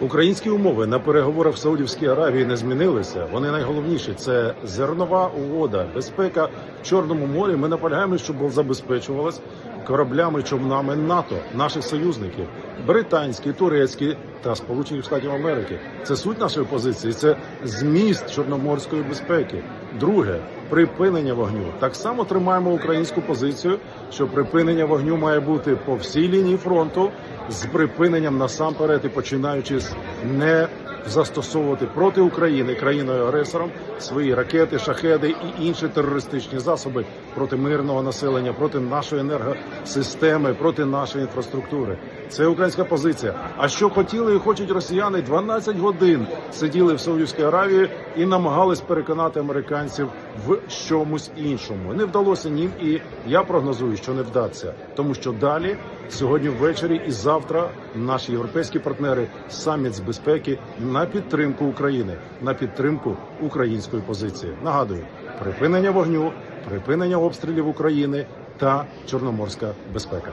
Українські умови на переговорах в Саудівській Аравії не змінилися. Вони найголовніші це зернова угода, безпека в Чорному морі. Ми наполягаємо, щоб забезпечувалась кораблями, човнами НАТО, наших союзників, британські, турецькі та Сполучених Штатів Америки. Це суть нашої позиції. Це зміст чорноморської безпеки. Друге припинення вогню. Так само тримаємо українську позицію, що припинення вогню має бути по всій лінії фронту з припиненням насамперед і починаючи не застосовувати проти України країною агресором свої ракети, шахеди і інші терористичні засоби проти мирного населення, проти нашої енергосистеми, проти нашої інфраструктури. Це українська позиція. А що хотіли і хочуть росіяни? 12 годин сиділи в Саудівській Аравії і намагались переконати американців в чомусь іншому. Не вдалося їм, і я прогнозую, що не вдасться, тому що далі сьогодні ввечері і завтра наші європейські партнери саміт з безпеки на підтримку України, на підтримку української позиції. Нагадую, припинення вогню, припинення обстрілів України та чорноморська безпека.